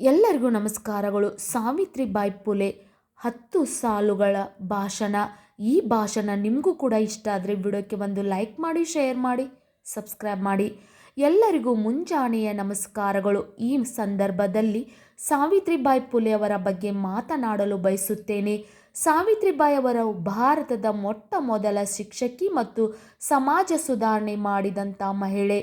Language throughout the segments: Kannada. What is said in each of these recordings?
ಎಲ್ಲರಿಗೂ ನಮಸ್ಕಾರಗಳು. ಸಾವಿತ್ರಿಬಾಯಿ ಪುಲೆ, ಹತ್ತು ಸಾಲುಗಳ ಭಾಷಣ. ಈ ಭಾಷಣ ನಿಮಗೂ ಕೂಡ ಇಷ್ಟ ಆದರೆ ವಿಡಿಯೋಕ್ಕೆ ಒಂದು ಲೈಕ್ ಮಾಡಿ, ಶೇರ್ ಮಾಡಿ, ಸಬ್ಸ್ಕ್ರೈಬ್ ಮಾಡಿ. ಎಲ್ಲರಿಗೂ ಮುಂಜಾನೆಯ ನಮಸ್ಕಾರಗಳು. ಈ ಸಂದರ್ಭದಲ್ಲಿ ಸಾವಿತ್ರಿಬಾಯಿ ಪುಲೆ ಅವರ ಬಗ್ಗೆ ಮಾತನಾಡಲು ಬಯಸುತ್ತೇನೆ. ಸಾವಿತ್ರಿಬಾಯಿ ಅವರು ಭಾರತದ ಮೊಟ್ಟ ಮೊದಲ ಶಿಕ್ಷಕಿ ಮತ್ತು ಸಮಾಜ ಸುಧಾರಣೆ ಮಾಡಿದಂಥ ಮಹಿಳೆ.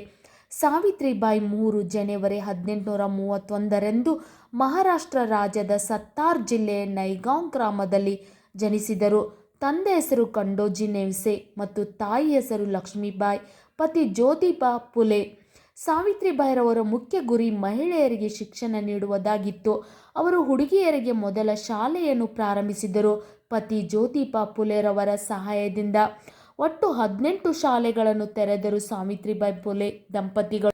ಸಾವಿತ್ರಿಬಾಯಿ ಮೂರು ಜನವರಿ ಹದಿನೆಂಟುನೂರ ಮೂವತ್ತೊಂದರಂದು ಮಹಾರಾಷ್ಟ್ರ ರಾಜ್ಯದ ಸತ್ತಾರ್ ಜಿಲ್ಲೆಯ ನೈಗಾಂವ್ ಗ್ರಾಮದಲ್ಲಿ ಜನಿಸಿದರು. ತಂದೆ ಹೆಸರು ಕಂಡೋಜಿ ನೆವ್ಸೆ ಮತ್ತು ತಾಯಿ ಹೆಸರು ಲಕ್ಷ್ಮೀಬಾಯಿ, ಪತಿ ಜ್ಯೋತಿಬಾ ಪುಲೆ. ಸಾವಿತ್ರಿಬಾಯಿರವರ ಮುಖ್ಯ ಗುರಿ ಮಹಿಳೆಯರಿಗೆ ಶಿಕ್ಷಣ ನೀಡುವುದಾಗಿತ್ತು. ಅವರು ಹುಡುಗಿಯರಿಗೆ ಮೊದಲ ಶಾಲೆಯನ್ನು ಪ್ರಾರಂಭಿಸಿದರು. ಪತಿ ಜ್ಯೋತಿಬಾ ಪುಲೆರವರ ಸಹಾಯದಿಂದ ಒಟ್ಟು ಹದಿನೆಂಟು ಶಾಲೆಗಳನ್ನು ತೆರೆದರು ಸಾವಿತ್ರಿಬಾಯಿ ಪುಲೆ ದಂಪತಿಗಳು.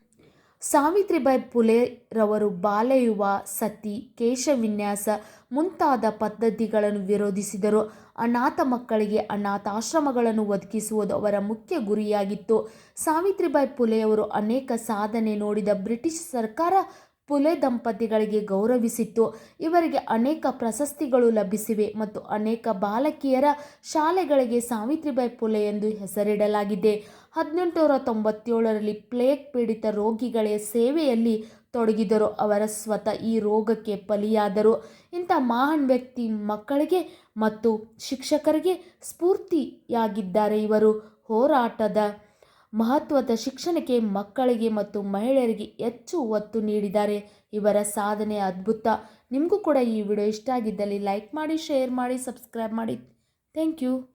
ಸಾವಿತ್ರಿಬಾಯಿ ಪುಲೆರವರು ಬಾಲೆಯುವ ಸತಿ, ಕೇಶವಿನ್ಯಾಸ ಮುಂತಾದ ಪದ್ಧತಿಗಳನ್ನು ವಿರೋಧಿಸಿದರು. ಅನಾಥ ಮಕ್ಕಳಿಗೆ ಅನಾಥಾಶ್ರಮಗಳನ್ನು ಒದಗಿಸುವುದು ಅವರ ಮುಖ್ಯ ಗುರಿಯಾಗಿತ್ತು. ಸಾವಿತ್ರಿಬಾಯಿ ಪುಲೆಯವರು ಅನೇಕ ಸಾಧನೆ ನೋಡಿದ ಬ್ರಿಟಿಷ್ ಸರ್ಕಾರ ಪುಲೆ ದಂಪತಿಗಳಿಗೆ ಗೌರವಿಸಿತ್ತು. ಇವರಿಗೆ ಅನೇಕ ಪ್ರಶಸ್ತಿಗಳು ಲಭಿಸಿವೆ ಮತ್ತು ಅನೇಕ ಬಾಲಕಿಯರ ಶಾಲೆಗಳಿಗೆ ಸಾವಿತ್ರಿಬಾಯಿ ಪುಲೆ ಎಂದು ಹೆಸರಿಡಲಾಗಿದೆ. ಹದಿನೆಂಟುನೂರ ತೊಂಬತ್ತೇಳರಲ್ಲಿ ಪ್ಲೇಗ್ ಪೀಡಿತ ರೋಗಿಗಳ ಸೇವೆಯಲ್ಲಿ ತೊಡಗಿದರು. ಅವರ ಸ್ವತಃ ಈ ರೋಗಕ್ಕೆ ಬಲಿಯಾದರು. ಇಂಥ ಮಹಾನ್ ವ್ಯಕ್ತಿ ಮಕ್ಕಳಿಗೆ ಮತ್ತು ಶಿಕ್ಷಕರಿಗೆ ಸ್ಫೂರ್ತಿಯಾಗಿದ್ದಾರೆ ಇವರು. ಹೋರಾಟದ ಮಹತ್ವದ ಶಿಕ್ಷಣಕ್ಕೆ ಮಕ್ಕಳಿಗೆ ಮತ್ತು ಮಹಿಳೆಯರಿಗೆ ಹೆಚ್ಚು ಒತ್ತು ನೀಡಿದ್ದಾರೆ. ಇವರ ಸಾಧನೆ ಅದ್ಭುತ. ನಿಮಗೂ ಕೂಡ ಈ ವಿಡಿಯೋ ಇಷ್ಟ ಆಗಿದ್ದಲ್ಲಿ ಲೈಕ್ ಮಾಡಿ, ಶೇರ್ ಮಾಡಿ, ಸಬ್ಸ್ಕ್ರೈಬ್ ಮಾಡಿ. Thank you.